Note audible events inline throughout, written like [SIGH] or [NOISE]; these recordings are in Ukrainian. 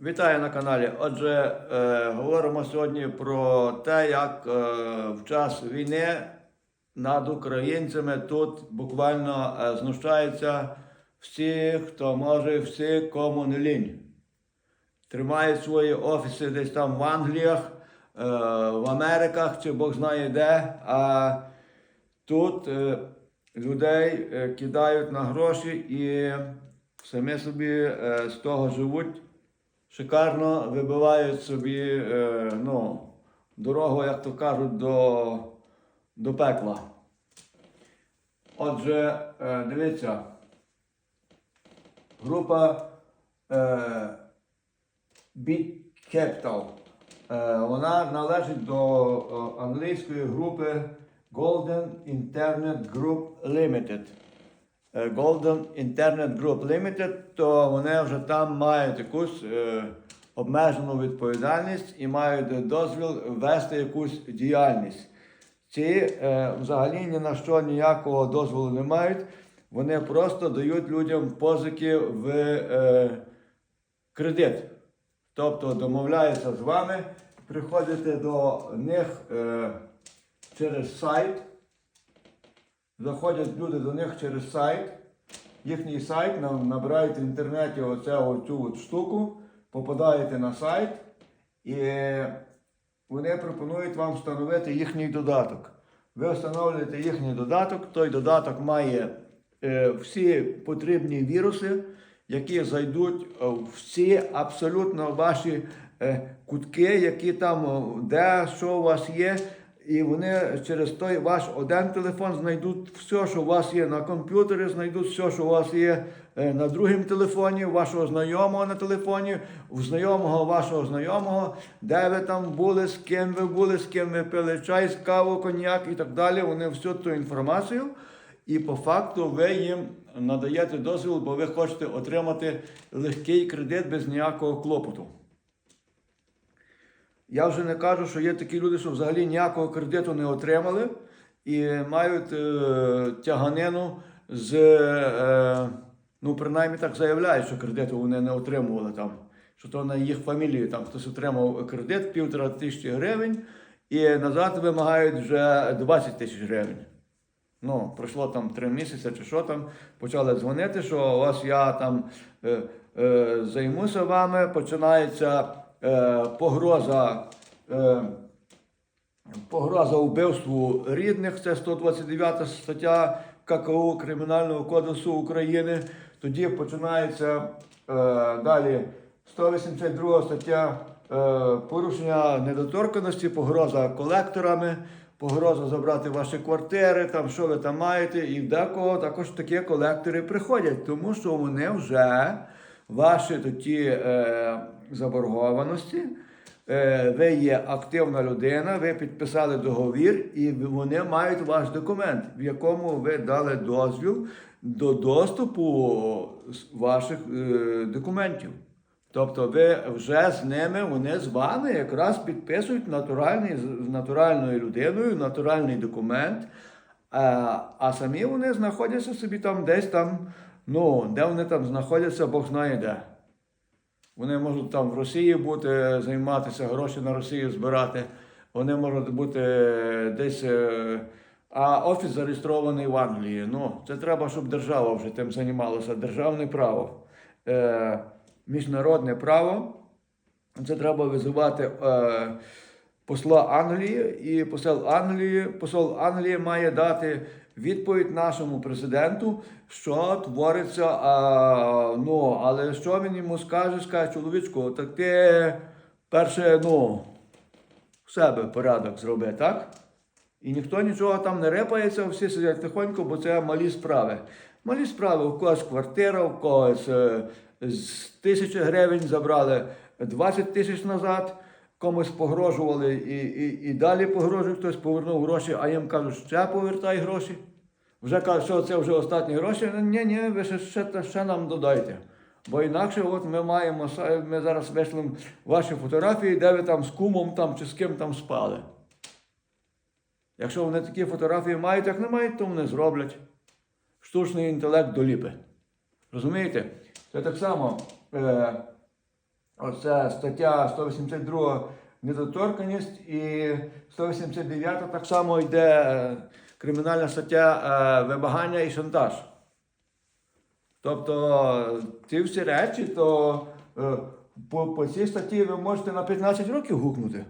Вітаю на каналі. Отже, е, говоримо сьогодні про те, як е, в час війни над українцями тут буквально е, знущаються всі, хто може, всі, кому не лінь. Тримають свої офіси десь там в Англіях, е, в Америках чи Бог знає де. А тут е, людей е, кидають на гроші і самі собі е, з того живуть шикарно вибивають собі е, ну, дорогу, як то кажуть, до, до пекла. Отже, е, дивіться, група е, Big Capital. Вона належить до англійської групи Golden Internet Group Limited. Е, Golden Internet Group Limited, то вони вже там мають якусь е, обмежену відповідальність і мають дозвіл вести якусь діяльність. Ці е, взагалі ні на що ніякого дозволу не мають. Вони просто дають людям позики в е, кредит. Тобто домовляються з вами, приходите до них е, через сайт. Заходять люди до них через сайт. Їхній сайт набирають в інтернеті оце, оцю от штуку, попадаєте на сайт, і вони пропонують вам встановити їхній додаток. Ви встановлюєте їхній додаток, той додаток має е, всі потрібні віруси, які зайдуть в всі абсолютно ваші е, кутки, які там, де що у вас є. І вони через той ваш один телефон знайдуть все, що у вас є на комп'ютері, знайдуть все, що у вас є е, на другому телефоні, вашого знайомого на телефоні, у знайомого вашого знайомого, де ви там були, з ким ви були, з ким ви пили чай, з каву, коньяк і так далі. Вони всю ту інформацію. І по факту ви їм надаєте дозвіл, бо ви хочете отримати легкий кредит без ніякого клопоту. Я вже не кажу, що є такі люди, що взагалі ніякого кредиту не отримали і мають е, тяганину з, е, ну, принаймні так заявляють, що кредиту вони не отримували там, що то на їх фамілію там хтось отримав кредит півтора тисячі гривень і назад вимагають вже 20 тисяч гривень. Ну, пройшло там три місяці чи що там, почали дзвонити, що ось я там е, е, займуся вами, починається погроза, е, погроза вбивству рідних, це 129 стаття ККУ Кримінального кодексу України. Тоді починається е, далі 182 стаття е, порушення недоторканості, погроза колекторами. Погроза забрати ваші квартири, там що ви там маєте, і в декого також такі колектори приходять, тому що вони вже ваші ті е, заборгованості. Е, ви є активна людина, ви підписали договір, і вони мають ваш документ, в якому ви дали дозвіл до доступу ваших е, документів. Тобто ви вже з ними, вони з вами якраз підписують натуральний, з натуральною людиною, натуральний документ, а, а самі вони знаходяться собі там десь там, ну, де вони там знаходяться, Бог знає де. Вони можуть там в Росії бути, займатися, гроші на Росію збирати. Вони можуть бути десь. е, А офіс зареєстрований в Англії. Ну, це треба, щоб держава вже тим займалася. Державне право. Е, міжнародне право. Це треба визивати е, посла Англії, і посол Англії, посол Англії має дати відповідь нашому президенту, що твориться. А, ну, але що він йому скаже, скаже, чоловічку, так ти перше, ну, в себе порядок зроби, так? І ніхто нічого там не репається, всі сидять тихонько, бо це малі справи. Малі справи, у когось квартира, у когось е, з тисячі гривень забрали 20 тисяч назад, комусь погрожували і, і, і далі погрожують, хтось повернув гроші, а їм кажуть, ще повертай гроші. Вже кажуть, що це вже останні гроші. Ні, ні, ви ще, ще, ще нам додайте. Бо інакше от ми маємо, ми зараз вийшли ваші фотографії, де ви там з кумом там, чи з ким там спали. Якщо вони такі фотографії мають, як не мають, то вони зроблять. Штучний інтелект доліпи. Розумієте? Це так само. Е, Оце стаття 182 недоторканість і 189 так само йде е, кримінальна стаття е, вимагання і шантаж. Тобто ці всі речі, то е, по, по цій статті ви можете на 15 років гукнути.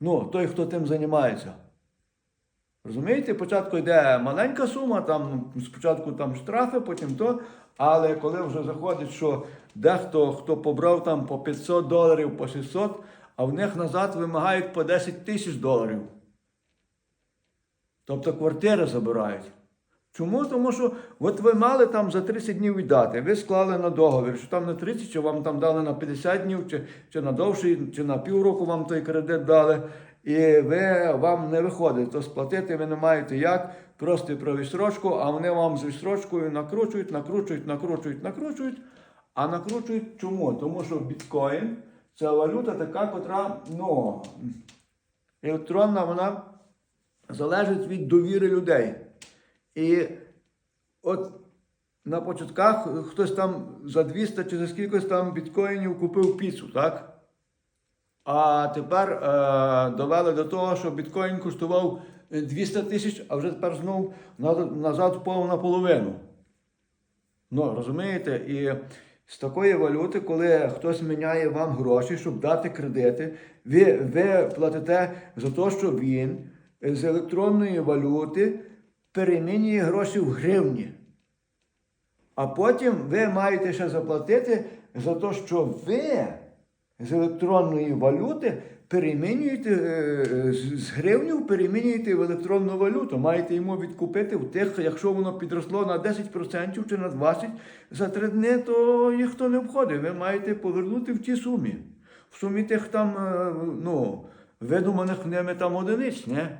Ну, той, хто тим займається. Розумієте, спочатку йде маленька сума, там спочатку там штрафи, потім то. Але коли вже заходить, що дехто, хто побрав там по 500 доларів, по 600, а в них назад вимагають по 10 тисяч доларів. Тобто квартири забирають. Чому? Тому що от ви мали там за 30 днів віддати, ви склали на договір, що там на 30, чи вам там дали на 50 днів, чи, чи на довший, чи на півроку вам той кредит дали, і ви вам не виходить, то сплатити ви не маєте як, просто про відстрочку, а вони вам з відстрочкою накручують, накручують, накручують, накручують. А накручують чому? Тому що біткоін це валюта така, котра, ну, електронна, вона залежить від довіри людей. І от на початках хтось там за 200 чи за скількось там біткоїнів купив піцу, так? А тепер е, довели до того, що біткоін коштував 200 тисяч, а вже тепер знову наз- назад впав наполовину. Ну, розумієте? І з такої валюти, коли хтось міняє вам гроші, щоб дати кредити, ви, ви платите за те, що він з електронної валюти перемінює гроші в гривні. А потім ви маєте ще заплатити за те, що ви з електронної валюти перемінюєте е, з гривнів, перемінюєте в електронну валюту. Маєте йому відкупити в тих, якщо воно підросло на 10% чи на 20% за три дні, то ніхто не обходить. Ви маєте повернути в тій сумі. В сумі тих там, е, ну, видуманих ними там одиниць, не?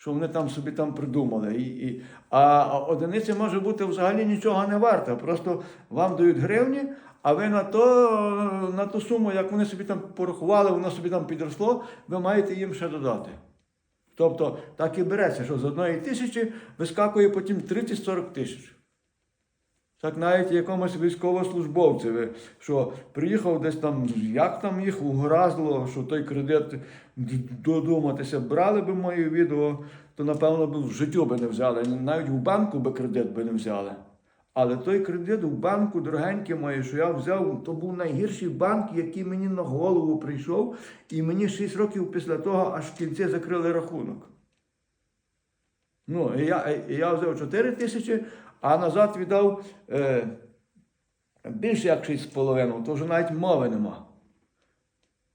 Що вони там собі там придумали. І, і, а одиниця може бути взагалі нічого не варта. Просто вам дають гривні, а ви на то, на ту суму, як вони собі там порахували, воно собі там підросло, ви маєте їм ще додати. Тобто так і береться, що з одної тисячі вискакує потім 30-40 тисяч. Так навіть якомусь військовослужбовцеві, що приїхав десь там, як там їх угразило, що той кредит додуматися, брали би моє відео, то напевно б в життю би не взяли. Навіть в банку би кредит би не взяли. Але той кредит в банку, дорогенький моє, що я взяв, то був найгірший банк, який мені на голову прийшов, і мені 6 років після того аж в кінці закрили рахунок. Ну, я, я взяв 4 тисячі, а назад віддав е, більше як 6,5, то вже навіть мови нема.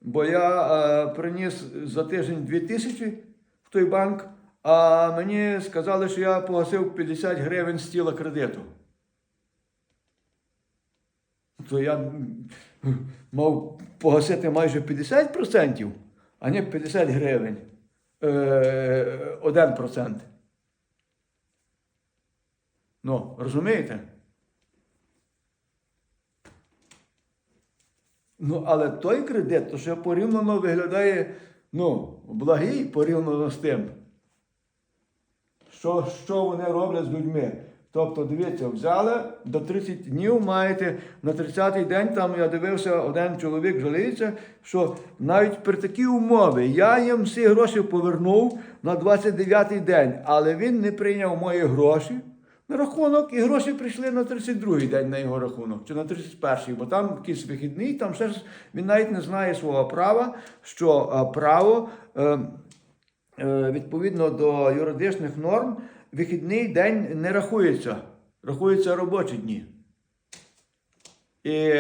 Бо я е, приніс за тиждень 2 тисячі в той банк, а мені сказали, що я погасив 50 гривень з тіла кредиту. То я мав погасити майже 50%, а не 50 гривень. Е, 1%. Ну, розумієте? Ну, але той кредит, то ще порівняно виглядає, ну, благий порівняно з тим. Що, що вони роблять з людьми? Тобто, дивіться, взяли до 30 днів маєте на 30-й день, там я дивився, один чоловік жаліється, що навіть при такій умові я їм всі гроші повернув на 29-й день, але він не прийняв мої гроші рахунок, і гроші прийшли на 32-й день на його рахунок, чи на 31-й, бо там якийсь вихідний, там ще ж він навіть не знає свого права, що е, право. е, Е, відповідно до юридичних норм, вихідний день не рахується, рахуються робочі дні. І,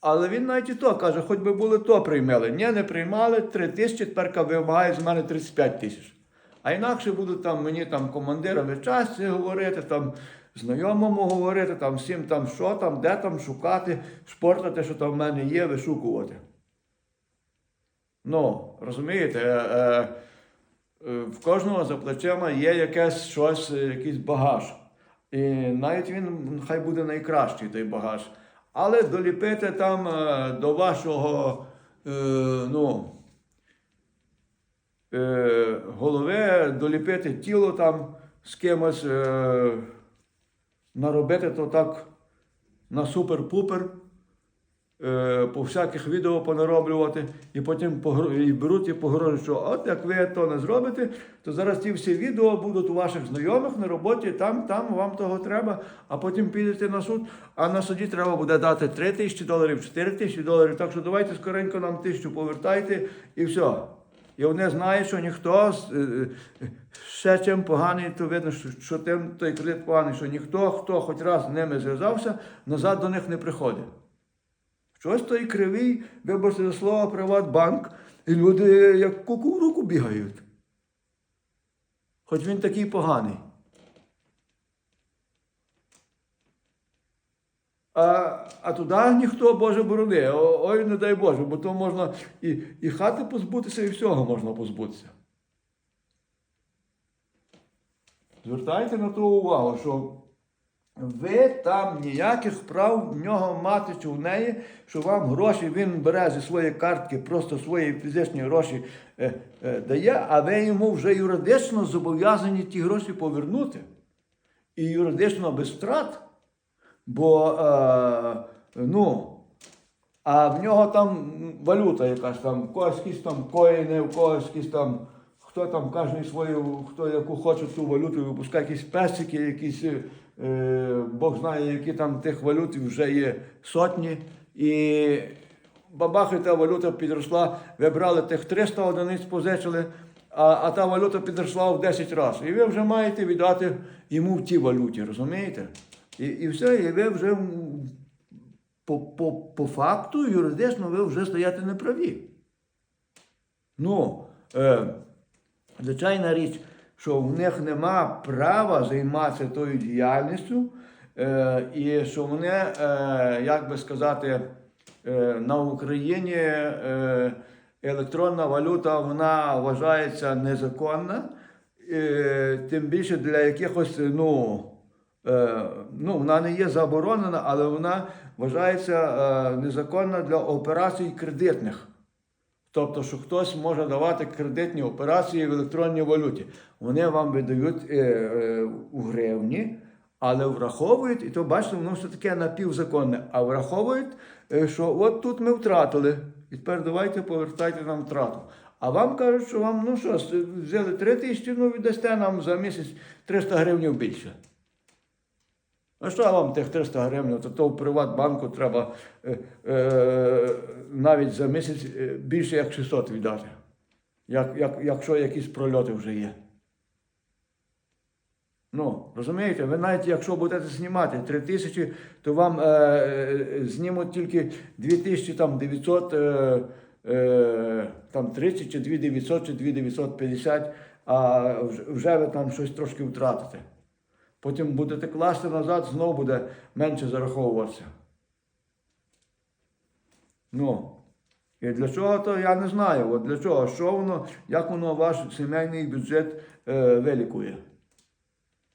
але він навіть і то каже, хоч би були то приймали. Ні, не приймали, 3 тисячі, тепер вимагає з мене 35 тисяч. А інакше будуть там мені там командирові часті говорити, там знайомому говорити, там всім там що там, де там шукати, шпортати, що там в мене є, вишукувати. Ну, розумієте, е, е, е, в кожного за плечима є якесь щось, е, якийсь багаж. І навіть він хай буде найкращий той багаж. Але доліпити там е, до вашого е, ну, е, голови, доліпити тіло там з кимось, е, наробити то так на супер-пупер. е, по всяких відео понароблювати, і потім і беруть і погрожують, що от як ви то не зробите, то зараз ті всі відео будуть у ваших знайомих на роботі, там, там вам того треба, а потім підете на суд. А на суді треба буде дати 3 тисячі доларів, 4 тисячі доларів. Так що давайте скоренько нам тисячу повертайте і все. І вони знають, що ніхто е, е, ще чим поганий, то видно, що тим той кредит поганий, що ніхто, хто хоч раз з ними зв'язався, назад до них не приходить. Щось той кривий, вибачте за слово, Приватбанк, і люди як куку в руку бігають. Хоч він такий поганий. А, а туди ніхто Боже борони. Ой, не дай Боже, бо то можна і, і хати позбутися, і всього можна позбутися. Звертайте на то увагу, що ви там ніяких прав в нього мати чи в неї, що вам гроші він бере зі своєї картки, просто свої фізичні гроші е, е, дає, а ви йому вже юридично зобов'язані ті гроші повернути. І юридично без втрат. Бо, е, ну, а в нього там валюта якась там, в когось там коїни, в когось там, хто там кожен свою, хто яку хоче ту валюту, випускає якісь песики, якісь, е, Бог знає, які там тих валют вже є сотні. І бабах, і та валюта підросла, ви брали тих 300 одиниць, позичили, а, а та валюта підросла в 10 разів. І ви вже маєте віддати йому в тій валюті, розумієте? І, і все, і ви вже по, по, по факту юридично ви вже стояти неправі. Ну, е, звичайна річ, що в них нема права займатися тою діяльністю, е, і що вони, е, як би сказати, е, на Україні е, електронна валюта вона вважається незаконна, е, тим більше для якихось, ну, ну, вона не є заборонена, але вона вважається е, незаконна для операцій кредитних. Тобто, що хтось може давати кредитні операції в електронній валюті. Вони вам видають е, е, у гривні, але враховують, і то бачите, воно все таке напівзаконне, а враховують, е, що от тут ми втратили. І тепер давайте повертайте нам втрату. А вам кажуть, що вам, ну що, взяли 3 тисячі, ну віддасте нам за місяць 300 гривень більше. А що вам тих 300 гривень? То, то в Приватбанку треба е, е, навіть за місяць е, більше як 600 віддати, як, як, якщо якісь прольоти вже є. Ну, розумієте, ви навіть якщо будете знімати 3 тисячі, то вам е, е, знімуть тільки 2900, е, е, там 30 чи 2900 чи 2950, а вже- вже ви там щось трошки втратите. Потім будете класти назад, знову буде менше зараховуватися. Ну, і для чого то я не знаю. От для чого, що воно, як воно ваш сімейний бюджет е, вилікує.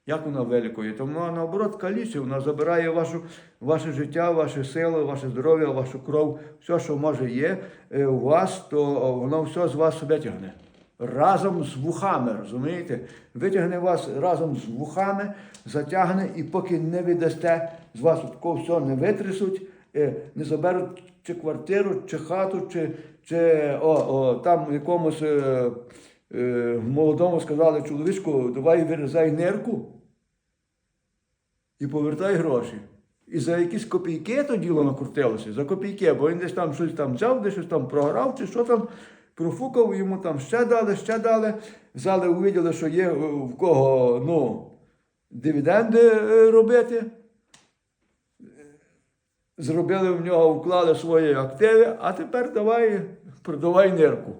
Як воно вилікує? То воно наоборот калічить, воно забирає вашу, ваше життя, ваші сили, ваше здоров'я, вашу кров, все, що може є е, у вас, то воно все з вас витягне. Разом з вухами, розумієте? Витягне вас разом з вухами, затягне, і поки не віддасте, з вас такого все не витрясуть, е, не заберуть чи квартиру, чи хату, чи, чи о, о, там якомусь е, е, молодому сказали чоловічку, давай вирізай нирку і повертай гроші. І за якісь копійки то діло накрутилося, за копійки, бо він десь там щось там взяв, десь щось там програв, чи що там, профукав, йому там ще дали, ще дали. Взяли, увиділи, що є е, в кого ну, дивіденди е, робити. Зробили в нього, вклали свої активи, а тепер давай продавай нирку.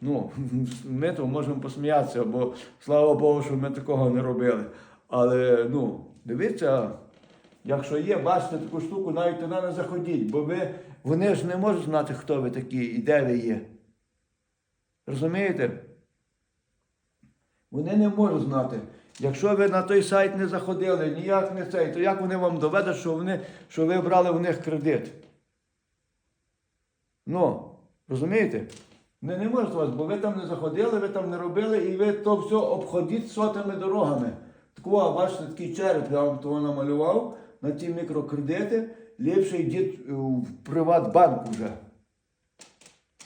Ну, [LAUGHS] ми то можемо посміятися, бо слава Богу, що ми такого не робили. Але ну, дивіться, якщо є, бачите таку штуку, навіть туди не заходіть, бо ви, вони ж не можуть знати, хто ви такі і де ви є. Розумієте? Вони не можуть знати. Якщо ви на той сайт не заходили, ніяк не цей, то як вони вам доведуть, що, вони, що ви брали в них кредит? Ну, розумієте? Не, не можуть вас, бо ви там не заходили, ви там не робили, і ви то все обходіть сотими дорогами. Такого, бачите, такий череп я вам того намалював. на ті мікрокредити, ліпше йдіть в Приватбанк вже.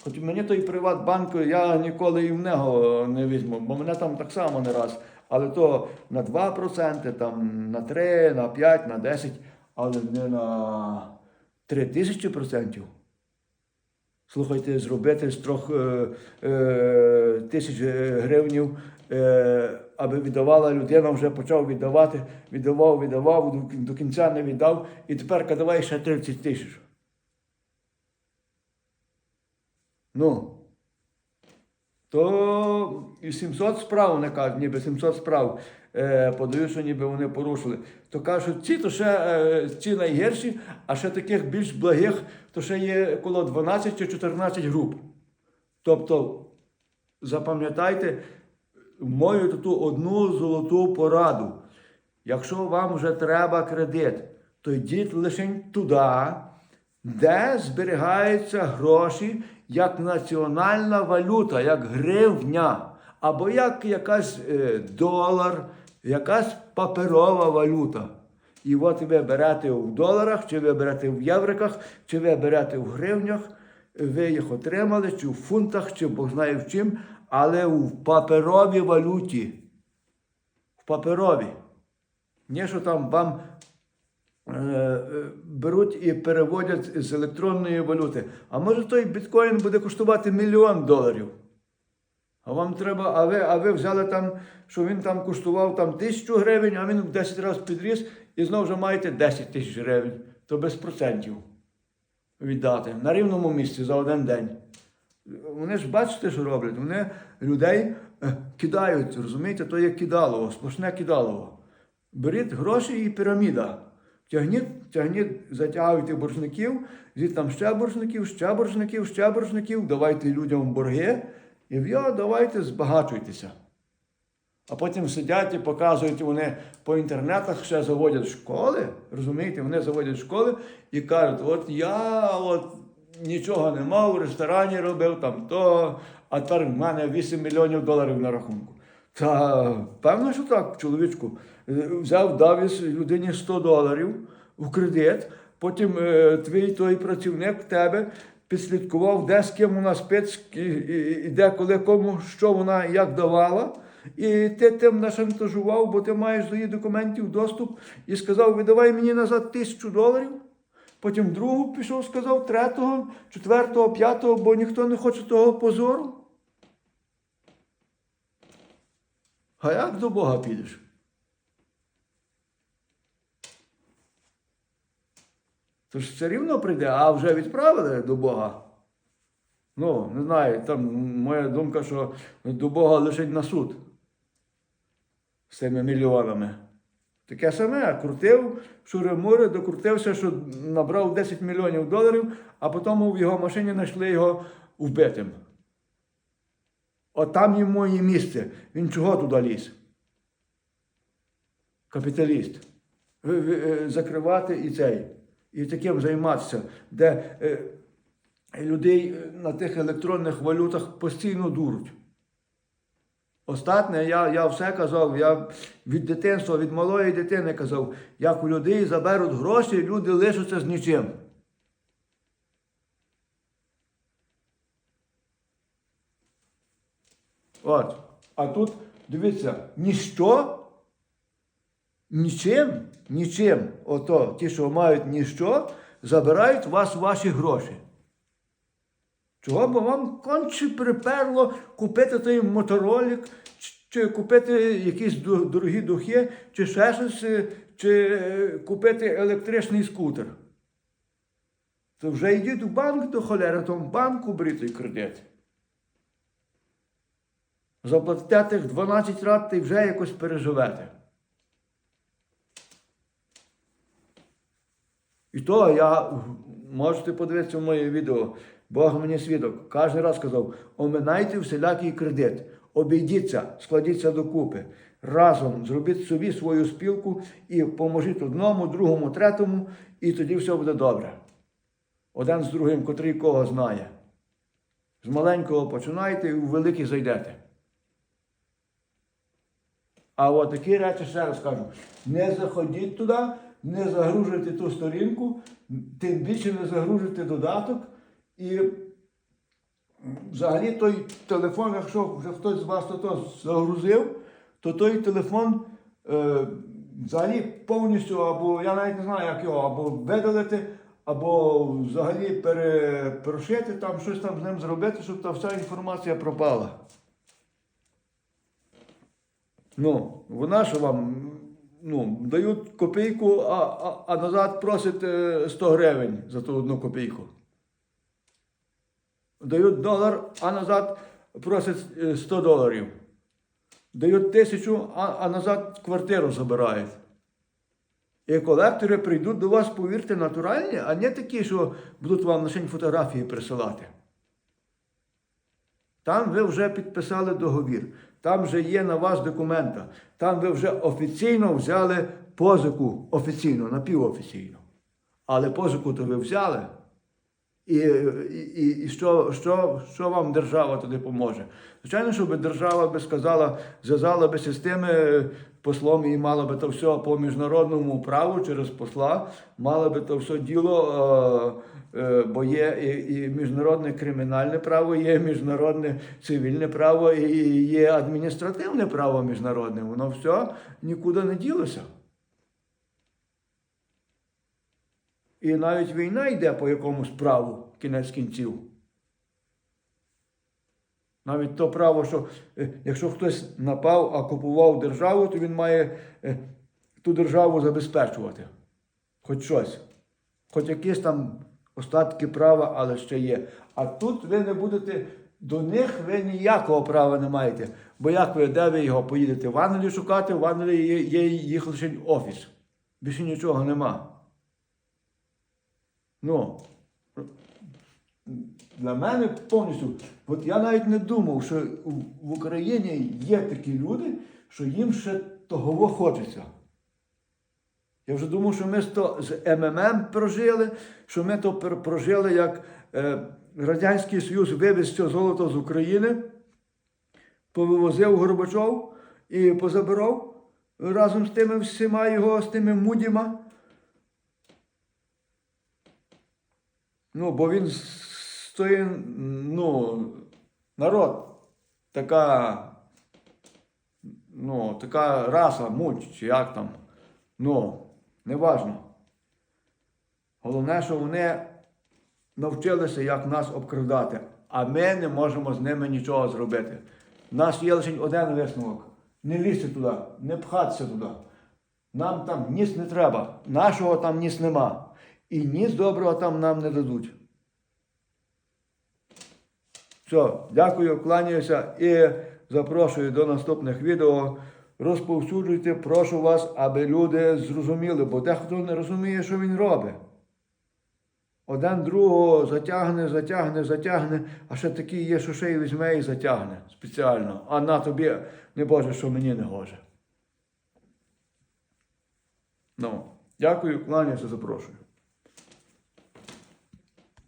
Хоч мені той Приватбанк, я ніколи і в нього не візьму, бо мене там так само не раз. Але то на 2%, там, на 3, на 5, на 10, але не на 3 тисячі процентів. Слухайте, зробити з трьох е, е, тисяч гривнів, е, аби віддавала людина, вже почав віддавати, віддавав, віддавав, до кінця не віддав, і тепер давай ще 30 тисяч. Ну, то і 700 справ не кажуть, ніби 700 справ е, подають, що ніби вони порушили. То кажуть, ці то ще е, ці найгірші, а ще таких більш благих, то ще є коло 12 чи 14 груп. Тобто, запам'ятайте мою ту одну золоту пораду. Якщо вам вже треба кредит, то йдіть лише туди, де зберігаються гроші як національна валюта, як гривня, або як якась е, долар, якась паперова валюта. І от ви берете в доларах, чи ви берете в євриках, чи ви берете в гривнях, ви їх отримали, чи в фунтах, чи Бог знає в чим, але в паперовій валюті. В паперовій. Не що там вам беруть і переводять з електронної валюти. А може той біткоін буде коштувати мільйон доларів. А вам треба, а ви, а ви взяли там, що він там коштував там тисячу гривень, а він в 10 разів підріс і знову вже маєте 10 тисяч гривень. То без процентів віддати на рівному місці за один день. Вони ж бачите, що роблять. Вони людей е, кидають, розумієте, то є кидалово, сплошне кидалово. Беріть гроші і піраміда. Тягніть, тягніть, затягуйте боржників, звідти там ще боржників, ще боржників, ще боржників, давайте людям борги, і ви давайте збагачуйтеся. А потім сидять і показують, вони по інтернетах ще заводять школи, розумієте, вони заводять школи і кажуть, от я от нічого не мав, в ресторані робив там то, а тепер в мене 8 мільйонів доларів на рахунку. Та певно, що так, чоловічку. Взяв, Давіс людині 100 доларів в кредит, потім е, твій той працівник тебе підслідкував, де з ким вона спить, і де коли кому, що вона як давала. І ти тим нашантажував, бо ти маєш до її документів доступ і сказав, видавай мені назад тисячу доларів. Потім другу пішов, сказав, третього, четвертого, п'ятого, бо ніхто не хоче того позору. А як до Бога підеш? Тож все рівно прийде, а вже відправили до Бога. Ну, не знаю, там моя думка, що до Бога лежить на суд з цими мільйонами. Таке саме, крутив шури-мури, докрутився, що набрав 10 мільйонів доларів, а потім в його машині знайшли його вбитим. От там йому і місце. Він чого туди ліз? Капіталіст. Е, Закривати і цей. І таким займатися, де е, людей е, на тих електронних валютах постійно дуруть. Остатнє, я, я все казав, я від дитинства, від малої дитини казав, як у людей заберуть гроші, люди лишаться з нічим. От. А тут, дивіться, ніщо, нічим, нічим, ото ті, що мають ніщо, забирають у вас ваші гроші. Чого? Бо вам конче приперло купити той моторолік, чи- купити якісь дорогі духи, чи ще щось, е, чи е, купити електричний скутер. То вже йдіть в банк до холери, то банку той кредит. Заплатите тих 12 рат і вже якось переживете. І то я можете подивитися в моє відео. Бог мені свідок. Кожен раз казав: оминайте всілякий кредит, обійдіться, складіться докупи. Разом зробіть собі свою спілку і поможіть одному, другому, третьому, і тоді все буде добре. Один з другим, котрий кого знає. З маленького починайте і у великий зайдете. А от такі речі ще раз кажу: не заходіть туди, не загружуєте ту сторінку, тим більше не загружуєте додаток. І взагалі той телефон, якщо вже хтось з вас то загрузив, то той телефон е, взагалі повністю, або я навіть не знаю, як його, або видалити, або взагалі перепрошити, там щось там з ним зробити, щоб та вся інформація пропала. Ну, вона що вам ну, дають копійку, а, а, а назад просить е, 100 гривень за ту одну копійку. Дають долар, а назад просять е, 100 доларів. Дають тисячу, а, а назад квартиру забирають. І колектори прийдуть до вас, повірте, натуральні, а не такі, що будуть вам лише фотографії присилати. Там ви вже підписали договір, там вже є на вас документа, там ви вже офіційно взяли позику офіційно, напівофіційно. Але позику то ви взяли. І, і, і що, що, що вам держава туди поможе? Звичайно, щоб держава би сказала, зв'язала би з тими послом і мала би то все по міжнародному праву через посла, мала би то все діло, е, е, бо є і, і міжнародне кримінальне право, є міжнародне цивільне право, і є адміністративне право міжнародне. Воно все нікуди не ділося. І навіть війна йде по якомусь праву, кінець кінців. Навіть то право, що е, якщо хтось напав, а купував державу, то він має е, ту державу забезпечувати. Хоч щось. Хоч якісь там остатки права, але ще є. А тут ви не будете, до них ви ніякого права не маєте. Бо як ви, де ви його поїдете? В Англії шукати, в Англії є, є їх лише офіс. Більше нічого нема. Ну, для мене повністю, от я навіть не думав, що в Україні є такі люди, що їм ще того хочеться. Я вже думав, що ми то з МММ прожили, що ми то прожили, як е, Радянський Союз вивез це золото з України, повивозив Горбачов і позабирав разом з тими всіма його, з тими мудіма. Ну, бо він стоїть, ну, народ, така, ну, така раса, муть, чи як там. Ну, неважно. Головне, що вони навчилися, як нас обкрадати, а ми не можемо з ними нічого зробити. У нас є лише один висновок. Не лізти туди, не пхатися туди. Нам там ніс не треба, нашого там ніс нема. І ніс доброго там нам не дадуть. Все, дякую, кланяюся і запрошую до наступних відео. Розповсюджуйте, прошу вас, аби люди зрозуміли, бо дехто не розуміє, що він робить. Один другого затягне, затягне, затягне, а ще такий є, що ще й візьме і затягне спеціально. А на тобі не Боже, що мені не гоже. Ну, дякую, кланяюся, запрошую.